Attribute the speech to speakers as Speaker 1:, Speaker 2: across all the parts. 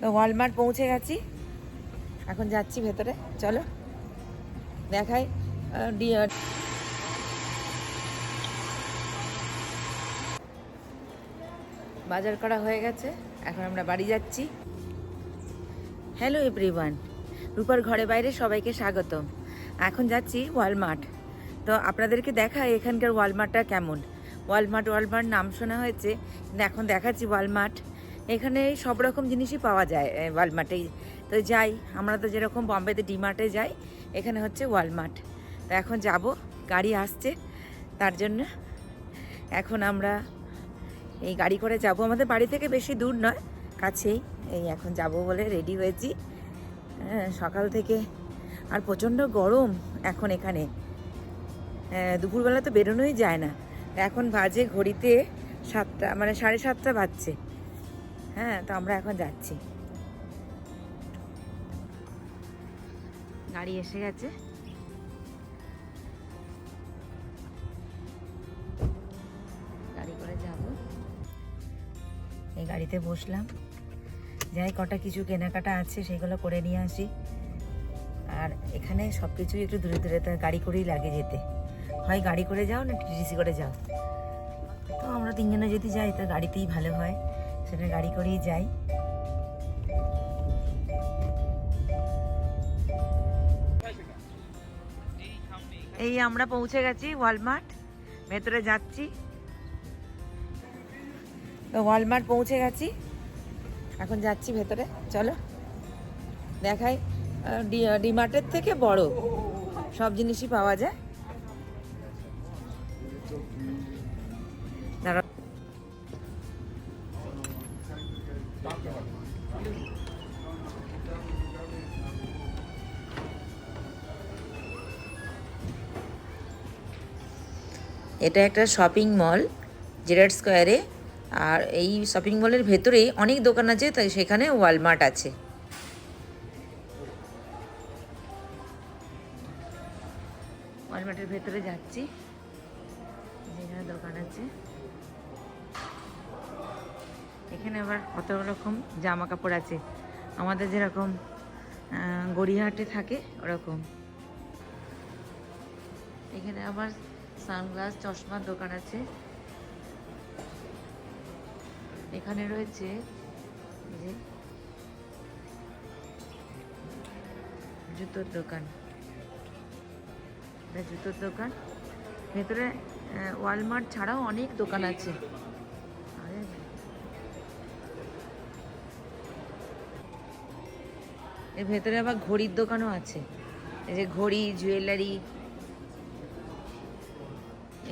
Speaker 1: তো ওয়ালমার্ট পৌঁছে গেছি। এখন যাচ্ছি ভেতরে। চলো, দেখাই ডিয়ার বাজার করা হয়ে গেছে, এখন আমরা বাড়ি যাচ্ছি। হ্যালো এভরিওয়ান রূপার ঘরে বাইরে সবাইকে স্বাগতম। এখন যাচ্ছি ওয়ালমার্ট তো আপনাদেরকে দেখা এখানকার ওয়ালমার্টটা কেমন। ওয়ালমার্ট ওয়ালমার্ট নাম শোনা হয়েছে, কিন্তু এখন দেখাচ্ছি ওয়ালমার্ট এখানে সব রকম জিনিসই পাওয়া যায় এ, ওয়ালমার্টেই তো যাই আমরা তো যেরকম বম্বেতে ডিমার্টে যাই এখানে হচ্ছে ওয়ালমার্ট তো এখন যাব গাড়ি আসছে তার জন্য এখন আমরা এই গাড়ি করে যাব। আমাদের বাড়ি থেকে বেশি দূর নয় কাছেই। এই এখন যাব বলে রেডি হয়েছি। হ্যাঁ, সকাল থেকে আর প্রচণ্ড গরম এখন এখানে। দুপুরবেলা তো বেরোনোই যায় না। এখন বাজে ঘড়িতে সাতটা মানে সাড়ে সাতটা বাজছে। হ্যাঁ তো আমরা এখন যাচ্ছি। গাড়ি এসে গেছে। গাড়ি করে যাব। এই গাড়িতে বসলাম। যাই কটা কিছু কেনাকাটা আছে সেগুলো করে নিয়ে আসি। আর এখানে সব কিছুই একটু দূরে দূরে গাড়ি করেই লাগে যেতে। হয় গাড়ি করে যাও না টিটিসি করে যাও। তো আমরা তিনজনে যদি যাই, তো গাড়িতেই ভালো হয়। সেটা গাড়ি করেই যাই। এই আমরা পৌঁছে গেছি ওয়ালমার্ট, ভেতরে যাচ্ছি। তো ওয়ালমার্ট পৌঁছে গেছি। এখন যাচ্ছি ভেতরে, চলো। দেখাই ডিমার্টের থেকে বড়, সব জিনিসই পাওয়া যায়। এটা একটা শপিং মল জেরার্ড স্কোয়ারে আর এই শপিং মলের ভেতরেই অনেক দোকান আছে, তাই সেখানে ওয়ালমার্ট আছে। ওয়ালমার্টের ভেতরে যাচ্ছি। যেখানে দোকান আছে। এখানে আবার কত রকম জামা কাপড় আছে। আমাদের যেরকম গড়িয়াহাটে থাকে, ওরকম। এখানে আবার সানগ্লাস, চশমার দোকান আছে। এখানে রয়েছে যে জুতোর দোকান। এটা জুতোর দোকান। ভেতরে ওয়ালমার্ট ছাড়াও অনেক দোকান আছে। এর ভেতরে আবার ঘড়ির দোকানও আছে। এই যে ঘড়ি, জুয়েলারি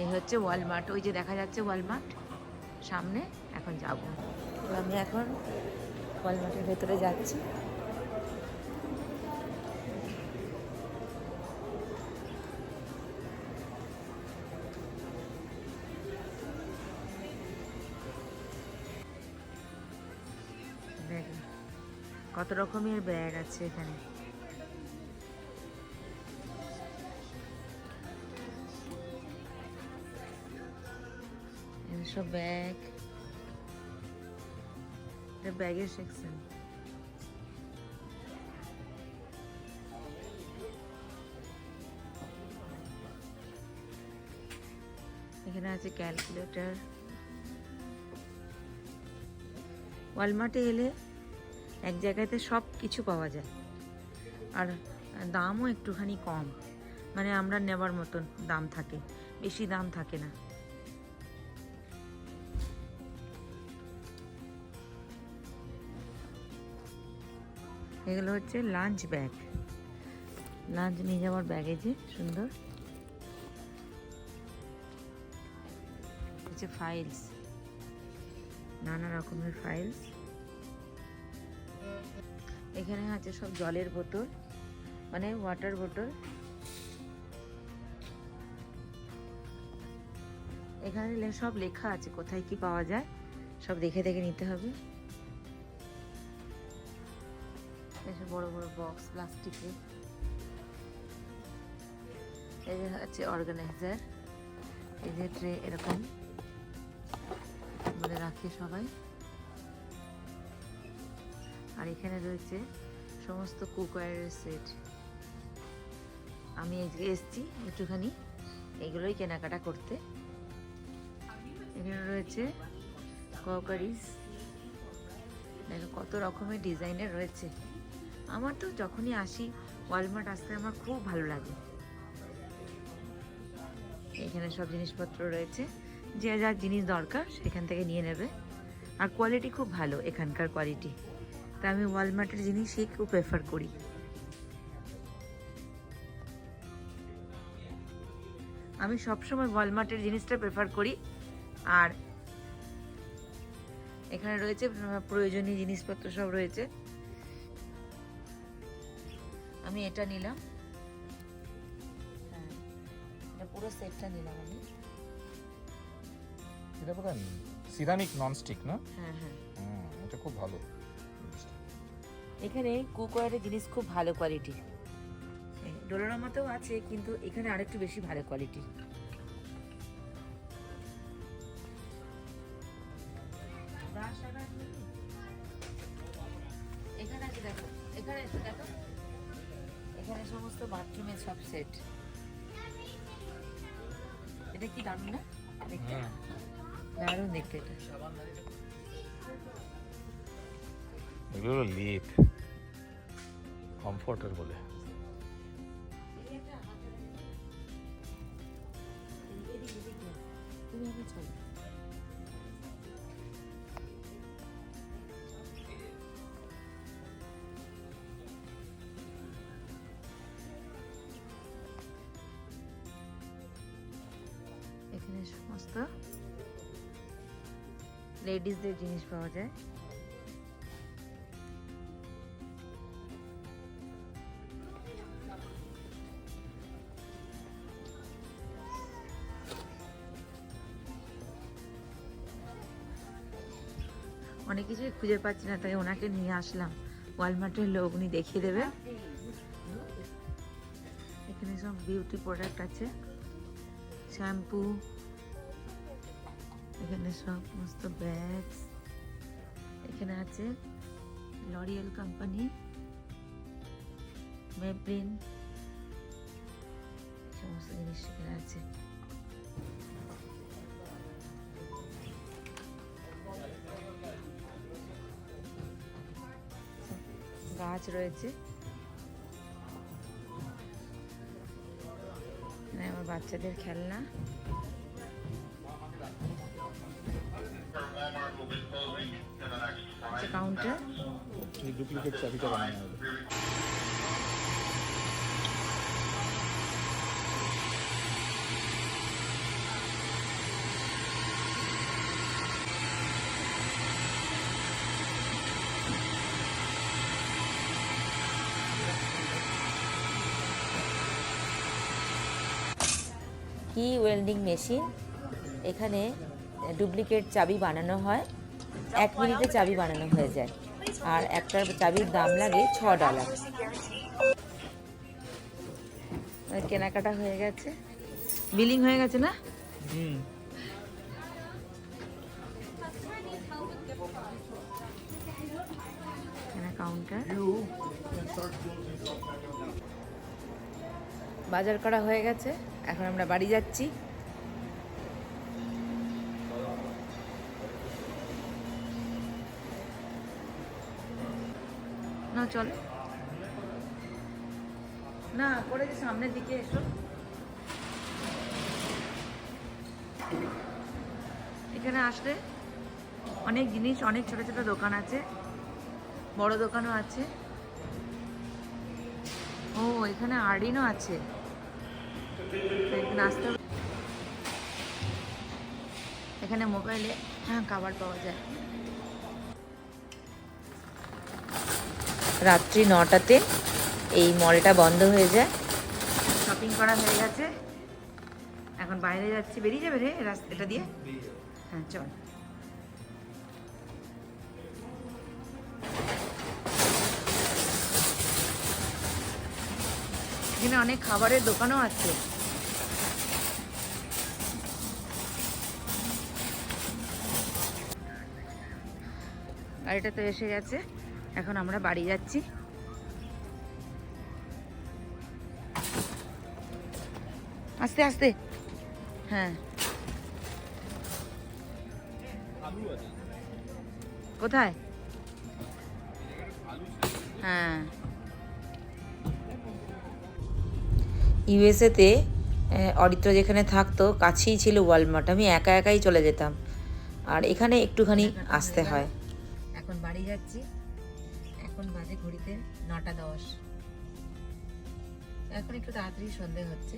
Speaker 1: এই হচ্ছে ওয়ালমার্ট ওই যে দেখা যাচ্ছে ওয়ালমার্ট সামনে এখন যাব। আমি এখন ওয়ালমার্টের ভেতরে যাচ্ছি। কত রকমের ব্যাগ আছে এখানে। সব ব্যাগ ব্যাগের সেকশন এখানে আছে ক্যালকুলেটর ওয়ালমার্টে এলে এক জায়গাতে সব কিছু পাওয়া যায়। আর দামও একটুখানি কম। মানে আমরা নেবার মতন দাম থাকে। বেশি দাম থাকে না। এগুলো হচ্ছে লাঞ্চ ব্যাগ লাঞ্চ নিয়ে যাওয়ার ব্যাগে যে সুন্দর। হচ্ছে ফাইলস নানা রকমের ফাইলস এখানে আছে সব জলের বোতল মানে ওয়াটার বোতল। এখানে সব লেখা আছে, কোথায় কি পাওয়া যায়, সব দেখে দেখে নিতে হবে। এসব বড় বড় বক্স প্লাস্টিকের এই যে আছে অর্গানাইজার এই যে ট্রে এরকম। বলে রাখে সবাই। আর এখানে রয়েছে সমস্ত কুকওয়ারের সেট আমি আজকে এসছি একটুখানি। এগুলোই কেনাকাটা করতে। এখানে রয়েছে ককারিস কত রকমের ডিজাইনের রয়েছে। আমার তো যখনই আসি ওয়ালমার্ট আসতে আমার খুব ভালো লাগে। এখানে সব জিনিসপত্র রয়েছে। যে যার জিনিস দরকার, সেখান থেকে নিয়ে নেবে। আর কোয়ালিটি খুব ভালো, এখানকার কোয়ালিটি তা আমি ওয়ালমার্টের জিনিসই খুব প্রেফার করি। আমি সবসময় ওয়ালমার্টের জিনিসটা প্রেফার করি। আর এখানে রয়েছে প্রয়োজনীয় জিনিসপত্র সব রয়েছে। আমি এটা নিলাম। হ্যাঁ এটা পুরো সেটটা নিলাম আমি।
Speaker 2: এটা বোধ সিরামিক ননস্টিক না?
Speaker 1: হ্যাঁ হ্যাঁ।
Speaker 2: এটা খুব ভালো।
Speaker 1: এখানে কুকওয়ারের জিনিস খুব ভালো কোয়ালিটি ডোলোরামাতেও আছে কিন্তু এখানে আরেকটু বেশি ভালো কোয়ালিটি এখানে আছে দেখো। এখানে আছে দেখো। এখানে সমস্ত বাথরুমের সব সেট এটা কি দারুণ না? দেখতে?
Speaker 2: হুম।
Speaker 1: দারুণ দেখতে এটা।
Speaker 2: এগুলো লিপ কমফর্টার বলে।
Speaker 1: এখানে সমস্ত লেডিসদের জিনিস পাওয়া যায়। অনেক কিছুই খুঁজে পাচ্ছি না, তাই ওনাকে নিয়ে আসলাম। ওয়ালমার্টের লোক উনি দেখিয়ে দেবে। এখানে সব বিউটি প্রোডাক্ট আছে। শ্যাম্পু এখানে সমস্ত ব্যাগস এখানে আছে লরিয়াল কোম্পানি মেপ্রিন সমস্ত জিনিস এখানে আছে। গাছ রয়েছে। আমার বাচ্চাদের খেলনা। কাউন্টার
Speaker 2: ডুপ্লিকেট চাবিটা বানানো হবে।
Speaker 1: কি ওয়েল্ডিং মেশিন এখানে ডুপ্লিকেট চাবি বানানো হয়। এক মিনিটে চাবি বানানো হয়ে যায়। আর একটা চাবির দাম লাগে ছ ডলার। কেনাকাটা হয়ে গেছে। বিলিং হয়ে গেছে না?
Speaker 2: হুম।
Speaker 1: কাউন্টার বাজার করা হয়ে গেছে। এখন আমরা বাড়ি যাচ্ছি। চলো। না করে যে সামনের দিকে এসো। এখানে আসলে অনেক জিনিস, অনেক ছোট ছোট দোকান আছে, বড় দোকানও আছে। ও, এখানে আর্ডিনও আছে। তো এখানে মোবাইলে হ্যাঁ কাভার পাওয়া যায়। রাত্রি নটাতে এই মলটা বন্ধ হয়ে যায়। শপিং করা হয়ে গেছে। এখন বাইরে যাচ্ছি। বেরিয়ে যাবে রে রাস্তা এটা দিয়ে? হ্যাঁ চল। এখানে অনেক খাবারের দোকানও আছে। গাড়িটা তো এসে গেছে। এখন আমরা বাড়ি যাচ্ছি। আস্তে আস্তে। হ্যাঁ। কোথায়? হ্যাঁ। ইউএসএতে অরিত্র যেখানে থাকতো কাছেই ছিল ওয়ালমার্ট। আমি একা একাই চলে যেতাম। আর এখানে একটুখানি আসতে হয়। এখন বাড়ি যাচ্ছি। বাজে ঘড়িতে নটা দশ এখন একটু তাড়াতাড়ি সন্ধে হচ্ছে।